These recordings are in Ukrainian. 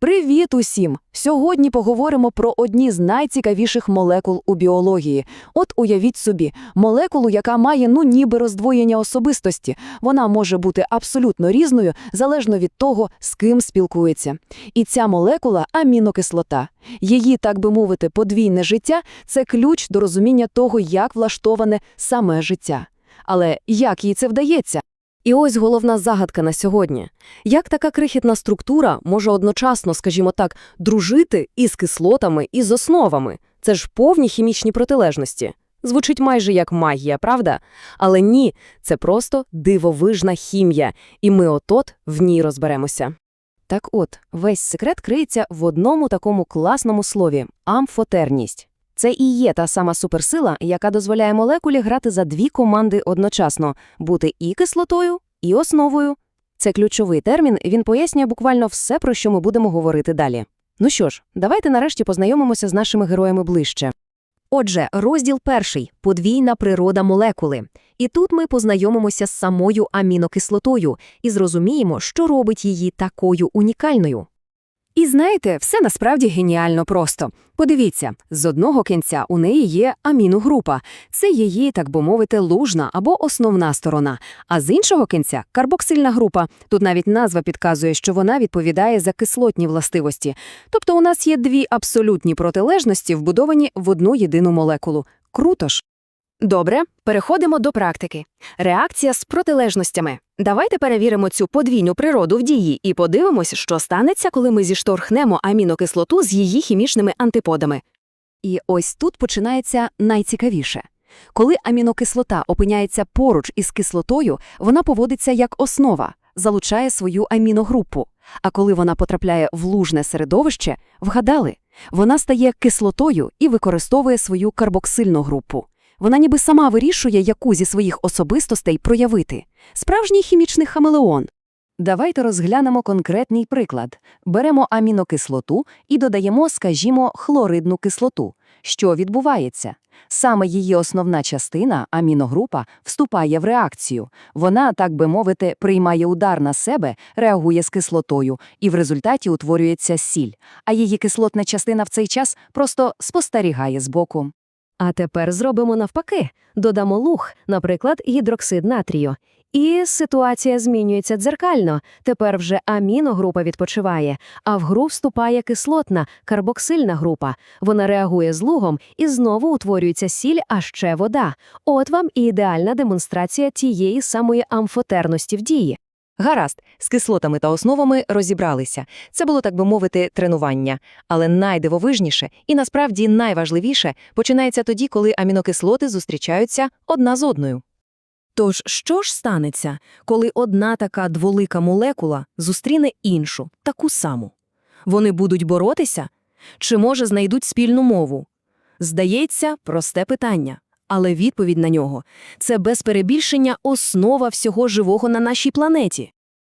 Привіт усім! Сьогодні поговоримо про одні з найцікавіших молекул у біології. От уявіть собі, молекулу, яка має ну ніби роздвоєння особистості. Вона може бути абсолютно різною, залежно від того, з ким спілкується. І ця молекула – амінокислота. Її, так би мовити, подвійне життя – це ключ до розуміння того, як влаштоване саме життя. Але як їй це вдається? І ось головна загадка на сьогодні. Як така крихітна структура може одночасно, скажімо так, дружити із кислотами і з основами? Це ж повні хімічні протилежності. Звучить майже як магія, правда? Але ні, це просто дивовижна хімія, і ми отот в ній розберемося. Так от, весь секрет криється в одному такому класному слові – амфотерність. Це і є та сама суперсила, яка дозволяє молекулі грати за дві команди одночасно – бути і кислотою, і основою. Це ключовий термін, він пояснює буквально все, про що ми будемо говорити далі. Ну що ж, давайте нарешті познайомимося з нашими героями ближче. Отже, розділ перший – подвійна природа молекули. І тут ми познайомимося з самою амінокислотою і зрозуміємо, що робить її такою унікальною. І знаєте, все насправді геніально просто. Подивіться, з одного кінця у неї є аміногрупа. Це її, так би мовити, лужна або основна сторона. А з іншого кінця – карбоксильна група. Тут навіть назва підказує, що вона відповідає за кислотні властивості. Тобто у нас є дві абсолютні протилежності, вбудовані в одну єдину молекулу. Круто ж! Добре, переходимо до практики. Реакція з протилежностями. Давайте перевіримо цю подвійну природу в дії і подивимось, що станеться, коли ми зіштовхнемо амінокислоту з її хімічними антиподами. І ось тут починається найцікавіше. Коли амінокислота опиняється поруч із кислотою, вона поводиться як основа, залучає свою аміногрупу. А коли вона потрапляє в лужне середовище, вгадали, вона стає кислотою і використовує свою карбоксильну групу. Вона ніби сама вирішує, яку зі своїх особистостей проявити. Справжній хімічний хамелеон. Давайте розглянемо конкретний приклад. Беремо амінокислоту і додаємо, скажімо, хлоридну кислоту. Що відбувається? Саме її основна частина, аміногрупа, вступає в реакцію. Вона, так би мовити, приймає удар на себе, реагує з кислотою, і в результаті утворюється сіль. А її кислотна частина в цей час просто спостерігає збоку. А тепер зробимо навпаки. Додамо луг, наприклад, гідроксид натрію. І ситуація змінюється дзеркально. Тепер вже аміногрупа відпочиває, а в гру вступає кислотна, карбоксильна група. Вона реагує з лугом і знову утворюється сіль, а ще вода. От вам і ідеальна демонстрація тієї самої амфотерності в дії. Гаразд, з кислотами та основами розібралися. Це було, так би мовити, тренування. Але найдивовижніше і насправді найважливіше починається тоді, коли амінокислоти зустрічаються одна з одною. Тож що ж станеться, коли одна така дволика молекула зустріне іншу, таку саму? Вони будуть боротися? Чи, може, знайдуть спільну мову? Здається, просте питання. Але відповідь на нього – це без перебільшення основа всього живого на нашій планеті.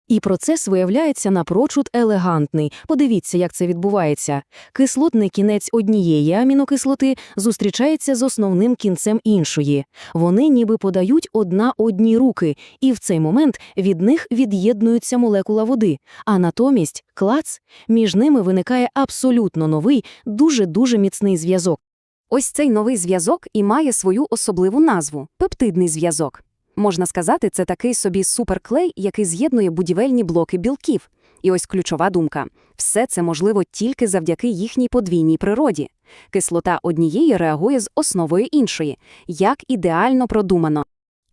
І процес виявляється напрочуд елегантний. Подивіться, як це відбувається. Кислотний кінець однієї амінокислоти зустрічається з основним кінцем іншої. Вони ніби подають одна одні руки, і в цей момент від них від'єднується молекула води. А натомість, клац, між ними виникає абсолютно новий, дуже-дуже міцний зв'язок. Ось цей новий зв'язок і має свою особливу назву – пептидний зв'язок. Можна сказати, це такий собі суперклей, який з'єднує будівельні блоки білків. І ось ключова думка – все це можливо тільки завдяки їхній подвійній природі. Кислота однієї реагує з основою іншої. Як ідеально продумано.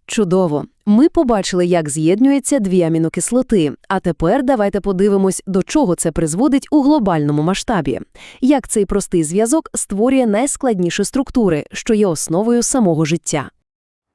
Чудово. Ми побачили, як з'єднюються дві амінокислоти. А тепер давайте подивимось, до чого це призводить у глобальному масштабі. Як цей простий зв'язок створює найскладніші структури, що є основою самого життя.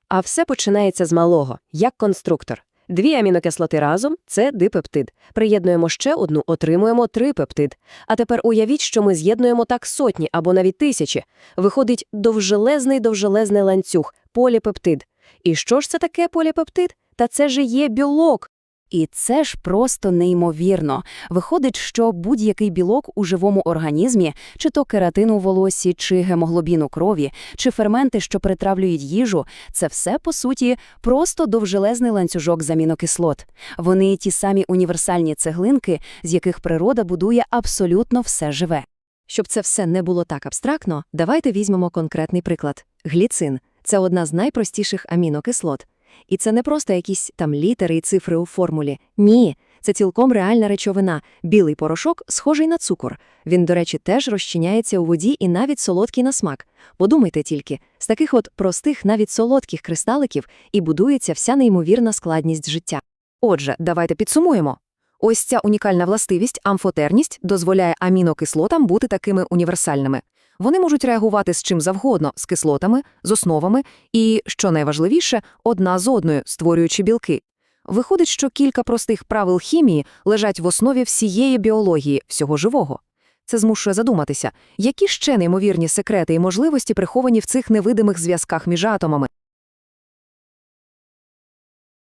А все починається з малого, як конструктор. Дві амінокислоти разом – це дипептид. Приєднуємо ще одну, отримуємо трипептид. А тепер уявіть, що ми з'єднуємо так сотні або навіть тисячі. Виходить довжелезний-довжелезний ланцюг – поліпептид. І що ж це таке поліпептид? Та це ж є білок. І це ж просто неймовірно. Виходить, що будь-який білок у живому організмі, чи то кератин у волосі, чи гемоглобін у крові, чи ферменти, що перетравлюють їжу, це все, по суті, просто довжелезний ланцюжок з амінокислот. Вони ті самі універсальні цеглинки, з яких природа будує абсолютно все живе. Щоб це все не було так абстрактно, давайте візьмемо конкретний приклад. Гліцин – це одна з найпростіших амінокислот. І це не просто якісь там літери і цифри у формулі. Ні, це цілком реальна речовина. Білий порошок схожий на цукор. Він, до речі, теж розчиняється у воді і навіть солодкий на смак. Подумайте тільки, з таких от простих, навіть солодких кристаликів і будується вся неймовірна складність життя. Отже, давайте підсумуємо. Ось ця унікальна властивість, амфотерність, дозволяє амінокислотам бути такими універсальними. Вони можуть реагувати з чим завгодно, з кислотами, з основами і, що найважливіше, одна з одною, створюючи білки. Виходить, що кілька простих правил хімії лежать в основі всієї біології, всього живого. Це змушує задуматися, які ще неймовірні секрети і можливості приховані в цих невидимих зв'язках між атомами.